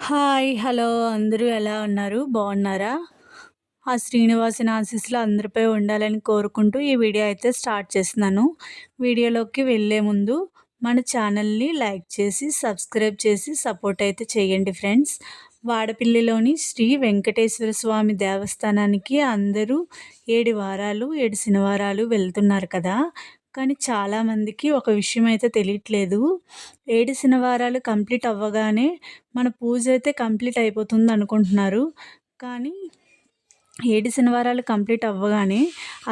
Hi hello. అందరూ ఎలా ఉన్నారు? బాగున్నారా? ఆ శ్రీనివాసిన ఆశీస్సులు అందరిపై ఉండాలని కోరుకుంటూ ఈ వీడియో అయితే స్టార్ట్ చేస్తున్నాను. వీడియోలోకి వెళ్ళే ముందు మన ఛానల్ని లైక్ చేసి సబ్స్క్రైబ్ చేసి సపోర్ట్ అయితే చేయండి ఫ్రెండ్స్. వాడపిల్లిలోని శ్రీ వెంకటేశ్వర స్వామి దేవస్థానానికి అందరూ ఏడు వారాలు ఏడు శనివారాలు వెళ్తున్నారు కదా. కానీ చాలామందికి ఒక విషయం అయితే తెలియట్లేదు. ఏడు శనివారాలు కంప్లీట్ అవ్వగానే మన పూజ అయితే కంప్లీట్ అయిపోతుంది అనుకుంటున్నారు. కానీ ఏడు శనివారాలు కంప్లీట్ అవ్వగానే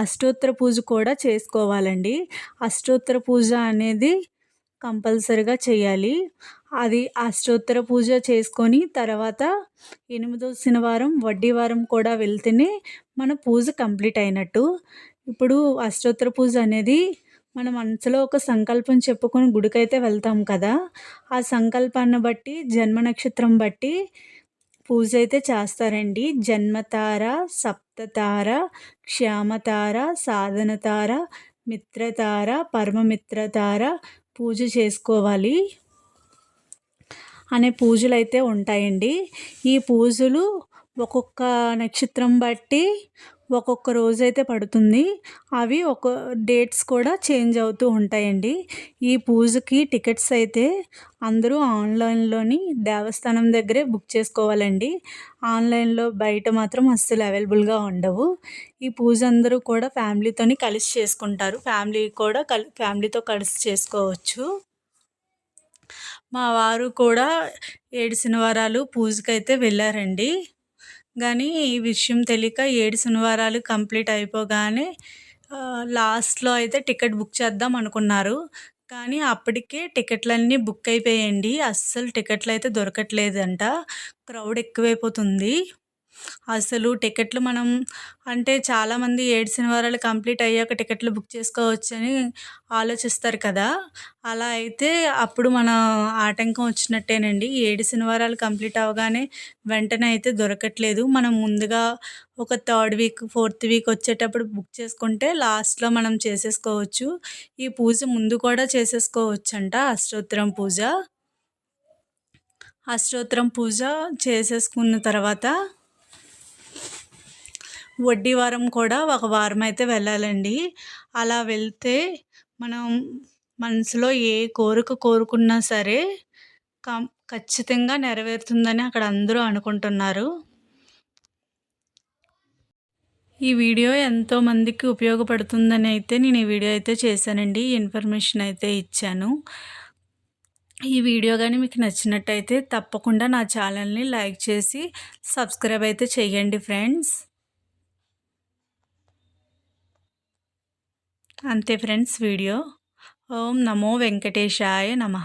అష్టోత్తర పూజ కూడా చేసుకోవాలండి. అష్టోత్తర పూజ అనేది కంపల్సరిగా చేయాలి. అది అష్టోత్తర పూజ చేసుకొని తర్వాత ఎనిమిదో శనివారం వడ్డీ వారం కూడా వెళ్తేనే మన పూజ కంప్లీట్ అయినట్టు. ఇప్పుడు అష్టోత్తర పూజ అనేది మన మనసులో ఒక సంకల్పం చెప్పుకొని గుడికైతే వెళ్తాం కదా ఆ సంకల్పాన్ని బట్టి జన్మ నక్షత్రం బట్టి పూజ అయితే చేస్తారండి. జన్మతార సప్తతార క్షేమతార సాధనతార మిత్రతార పరమమిత్రతార పూజ చేసుకోవాలి. అనే పూజలు అయితే ఉంటాయండి. ఈ పూజలు ఒక్కొక్క నక్షత్రం బట్టి ఒక్కొక్క రోజు అయితే పడుతుంది. అవి ఒక డేట్స్ కూడా చేంజ్ అవుతూ ఉంటాయండి. ఈ పూజకి టికెట్స్ అయితే అందరూ ఆన్లైన్లోని దేవస్థానం దగ్గరే బుక్ చేసుకోవాలండి. ఆన్లైన్లో బయట మాత్రం అస్సలు అవైలబుల్గా ఉండవు. ఈ పూజ అందరూ కూడా ఫ్యామిలీతోని కలిసి చేసుకుంటారు. ఫ్యామిలీ కూడా కలి ఫ్యామిలీతో కలిసి చేసుకోవచ్చు. మా వారు కూడా ఏడు శనివారాలు పూజకైతే వెళ్ళారండి. కానీ ఈ విషయం తెలియక ఏడు శనివారాలు కంప్లీట్ అయిపోగానే లాస్ట్లో అయితే టికెట్ బుక్ చేద్దాం అనుకున్నారు. కానీ అప్పటికే టికెట్లన్నీ బుక్ అయిపోయాయండి. అస్సలు టికెట్లు అయితే దొరకట్లేదంట. క్రౌడ్ ఎక్కువైపోతుంది. అసలు టికెట్లు మనం అంటే చాలామంది ఏడు శనివారాలు కంప్లీట్ అయ్యాక టికెట్లు బుక్ చేసుకోవచ్చని ఆలోచిస్తారు కదా. అలా అయితే అప్పుడు మన ఆటంకం వచ్చినట్టేనండి. ఏడు శనివారాలు కంప్లీట్ అవగానే వెంటనే అయితే దొరకట్లేదు. మనం ముందుగా ఒక థర్డ్ వీక్ ఫోర్త్ వీక్ వచ్చేటప్పుడు బుక్ చేసుకుంటే లాస్ట్లో మనం చేసేసుకోవచ్చు. ఈ పూజ ముందు కూడా చేసేసుకోవచ్చు అంట అష్టోత్తరం పూజ. అష్టోత్తరం పూజ చేసేసుకున్న తర్వాత వడ్డీ వారం కూడా ఒక వారం అయితే వెళ్ళాలండి. అలా వెళ్తే మనం మనసులో ఏ కోరిక కోరుకున్నా సరే కం ఖచ్చితంగా నెరవేరుతుందని అక్కడ అందరూ అనుకుంటున్నారు. ఈ వీడియో ఎంతోమందికి ఉపయోగపడుతుందని అయితే నేను ఈ వీడియో అయితే చేశానండి. ఇన్ఫర్మేషన్ అయితే ఇచ్చాను. ఈ వీడియో కానీ మీకు నచ్చినట్టయితే తప్పకుండా నా ఛానల్ని లైక్ చేసి సబ్స్క్రైబ్ అయితే చేయండి ఫ్రెండ్స్. అంతే ఫ్రెండ్స్ వీడియో. ఓం నమో వెంకటేశాయ నమ.